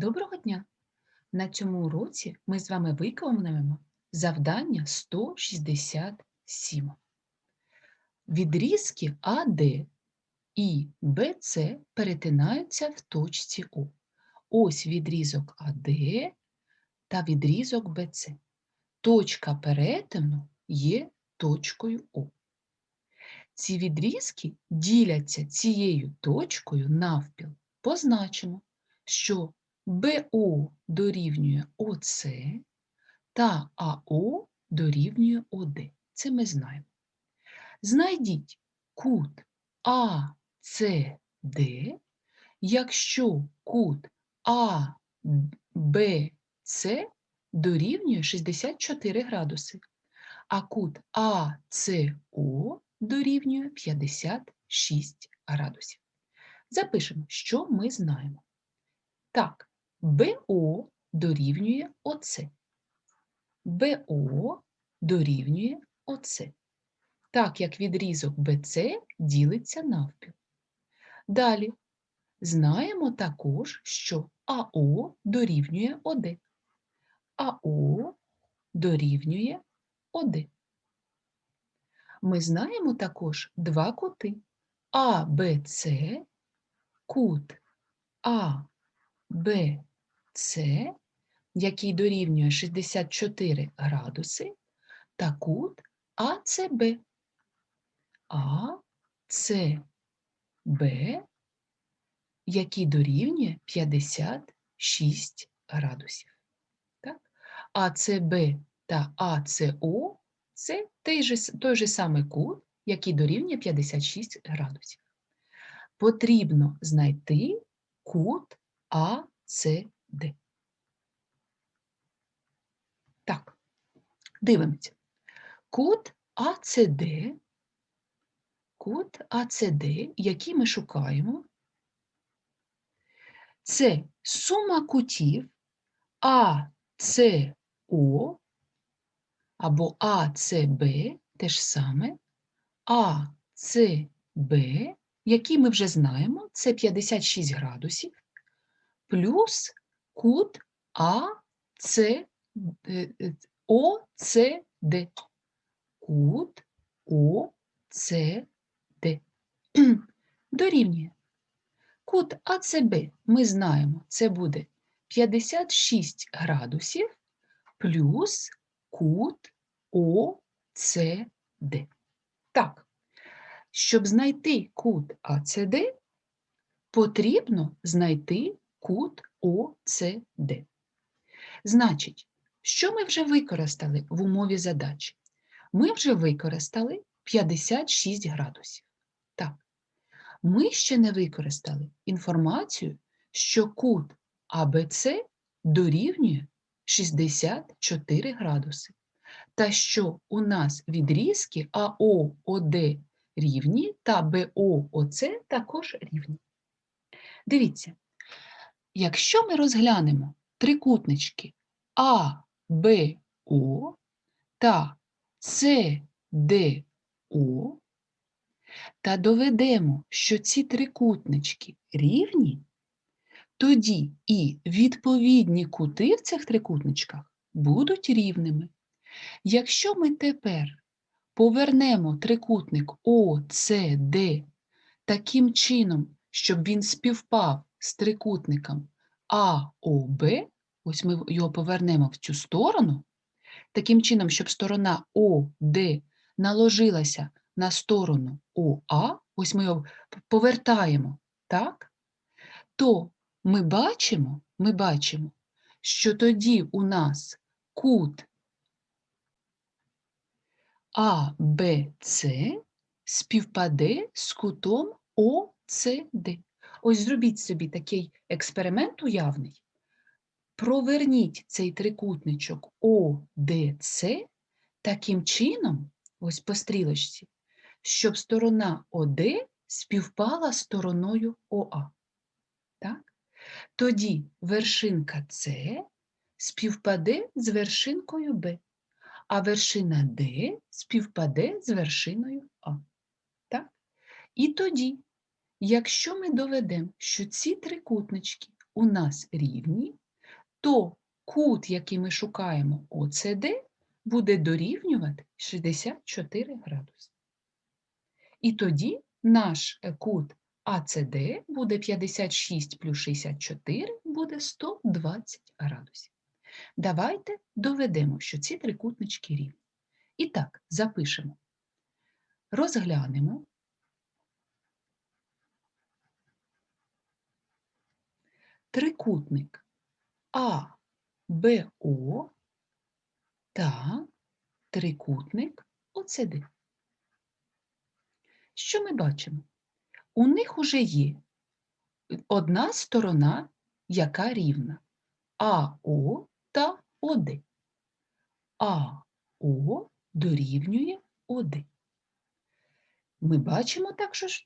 Доброго дня! На цьому уроці ми з вами виконуємо завдання 167. Відрізки АД і БЦ перетинаються в точці О. Ось відрізок АД та відрізок БЦ. Точка перетину є точкою О. Ці відрізки діляться цією точкою навпіл. Позначимо, що БО дорівнює ОС та АО дорівнює ОД. Це ми знаємо. Знайдіть кут АЦД, якщо кут АБЦ дорівнює 64 градуси, а кут АЦО дорівнює 56 градусів. Запишемо, що ми знаємо. Так, БО дорівнює ОЦ. БО дорівнює ОЦ. Так як відрізок БЦ ділиться навпіл. Далі знаємо також, що АО дорівнює ОД. АО дорівнює ОД. Ми знаємо також два кути АБЦ, кут А БЦ, який дорівнює 64 градуси, та кут АЦБ. АЦБ, який дорівнює 56 градусів. Так? АЦБ та АЦО це той же, той же самий кут, який дорівнює 56 градусів. Потрібно знайти кут а, С, Д. Так, дивимося. Кут АЦД, кут АЦД, який ми шукаємо, це сума кутів АЦО або АЦБ, те ж саме, АЦБ, який ми вже знаємо, це 56 градусів плюс кут АЦ, ОЦД. Кут ОЦД. Дорівнює. Кут АЦБ ми знаємо, це буде 56 градусів плюс кут ОЦД. Так, щоб знайти кут АЦД, потрібно знайти кут ОЦД. Значить, що ми вже використали в умові задачі? Ми вже використали 56 градусів. Так, ми ще не використали інформацію, що кут АБЦ дорівнює 64 градуси, та що у нас відрізки АООД рівні та БООЦ також рівні. Дивіться, Якщо ми розглянемо трикутнички А, Б, О та С, Д, О, та доведемо, що ці трикутнички рівні, тоді і відповідні кути в цих трикутничках будуть рівними. Якщо ми тепер повернемо трикутник ОЦД таким чином, щоб він співпав з трикутником АОБ, ось ми його повернемо в цю сторону, таким чином, щоб сторона ОД наложилася на сторону ОА, ось ми його повертаємо, так? то ми бачимо, ми бачимо, що тоді у нас кут АБЦ співпаде з кутом ОЦД. Ось зробіть собі такий експеримент уявний. Проверніть цей трикутничок ОДЦ таким чином, ось по стрілочці, щоб сторона ОД співпала з стороною ОА. Так? Тоді вершинка С співпаде з вершинкою Б, а вершина Д співпаде з вершиною А. Так? І тоді Якщо ми доведемо, що ці трикутнички у нас рівні, то кут, який ми шукаємо ОЦД, буде дорівнювати 64 градуси. І тоді наш кут АЦД буде 56 плюс 64 буде 120 градусів. Давайте доведемо, що ці трикутнички рівні. І так, запишемо. Розглянемо. Трикутник АБО та трикутник ОЦД. Що ми бачимо? У них уже є одна сторона, яка рівна АО та ОД. АО дорівнює ОД. Ми бачимо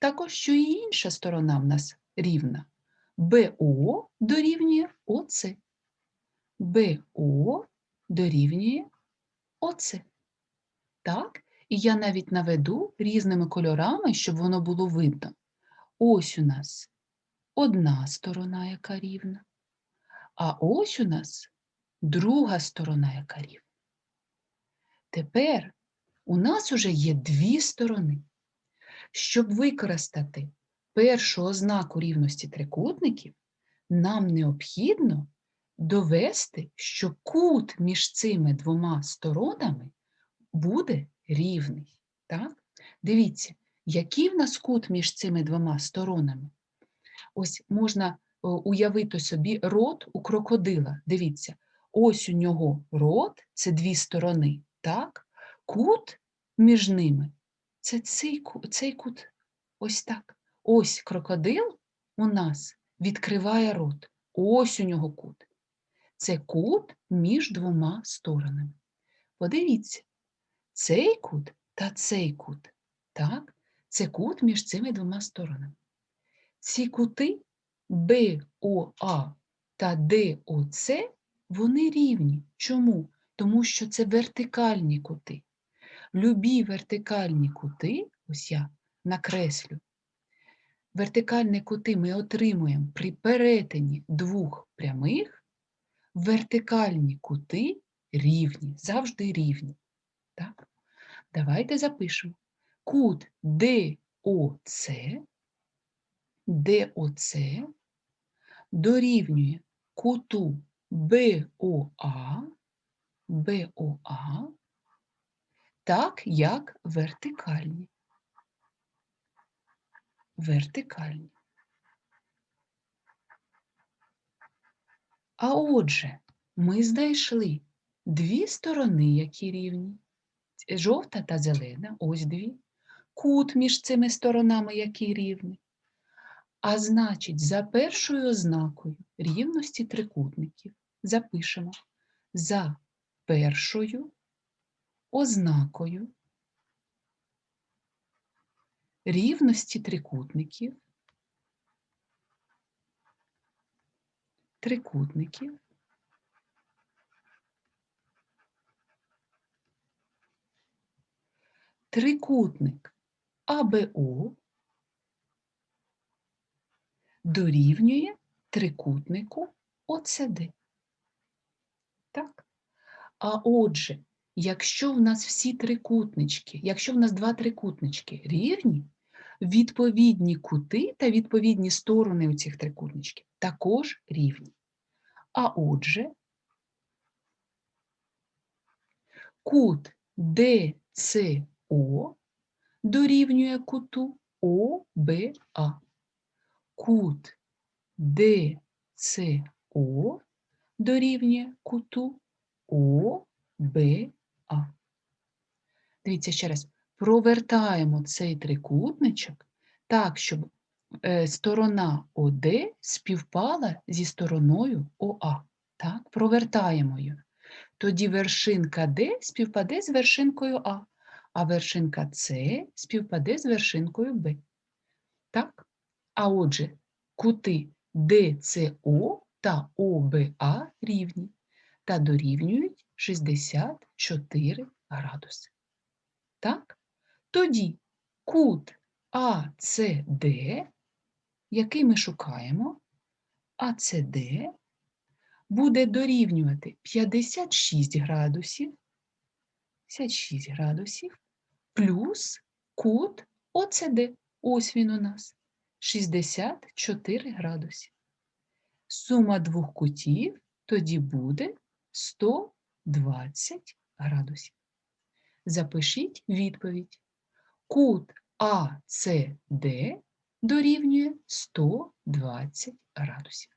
також, що і інша сторона в нас рівна. БО дорівнює ОЦ. БО дорівнює ОЦ. Так? І я навіть наведу різними кольорами, щоб воно було видно. Ось у нас одна сторона, яка рівна, а ось у нас друга сторона, яка рівна. Тепер у нас уже є дві сторони. Щоб використати першу ознаку рівності трикутників, нам необхідно довести, що кут між цими двома сторонами буде рівний. Так? Дивіться, який в нас кут між цими двома сторонами? Ось можна уявити собі рот у крокодила. Дивіться, ось у нього рот це дві сторони, так? Кут між ними це цей, цей кут. Ось так. Ось крокодил у нас відкриває рот. Ось у нього кут. Це кут між двома сторонами. Подивіться, цей кут та цей кут. Так? Це кут між цими двома сторонами. Ці кути БОА та ДОЦ, вони рівні. Чому? Тому що це вертикальні кути. Любі вертикальні кути, ось я накреслю, вертикальні кути ми отримуємо при перетині двох прямих, вертикальні кути рівні, завжди рівні. Так? Давайте запишемо. Кут ДОЦ, ДОЦ дорівнює куту БОА, БОА, так як вертикальні. Вертикальні. А отже, ми знайшли дві сторони, які рівні, жовта та зелена, ось дві, кут між цими сторонами, який рівний. А значить, за першою ознакою рівності трикутників запишемо за першою ознакою рівності трикутників, трикутників трикутник АБО дорівнює трикутнику ОЦД. Так? А отже, якщо в нас всі трикутнички, якщо в нас два трикутнички рівні, відповідні кути та відповідні сторони у цих трикутничків також рівні. А отже, кут ДЦО дорівнює куту ОБА кут ДЦО дорівнює куту ОБА. Дивіться ще раз, провертаємо цей трикутничок так, щоб е, сторона ОД співпала зі стороною ОА. Так, Провертаємо її. Тоді вершинка Д співпаде з вершинкою А, а вершинка С співпаде з вершинкою Б. Так? А отже, кути ДЦО та ОБА рівні та дорівнюють 64 градуси. Так? Тоді кут АЦД, який ми шукаємо, АЦД буде дорівнювати 56 градусів, 56 градусів плюс кут ОЦД. Ось він у нас 64 градуси. Сума двох кутів тоді буде 120 градусів. Запишіть відповідь. Кут АЦД дорівнює 120 градусів.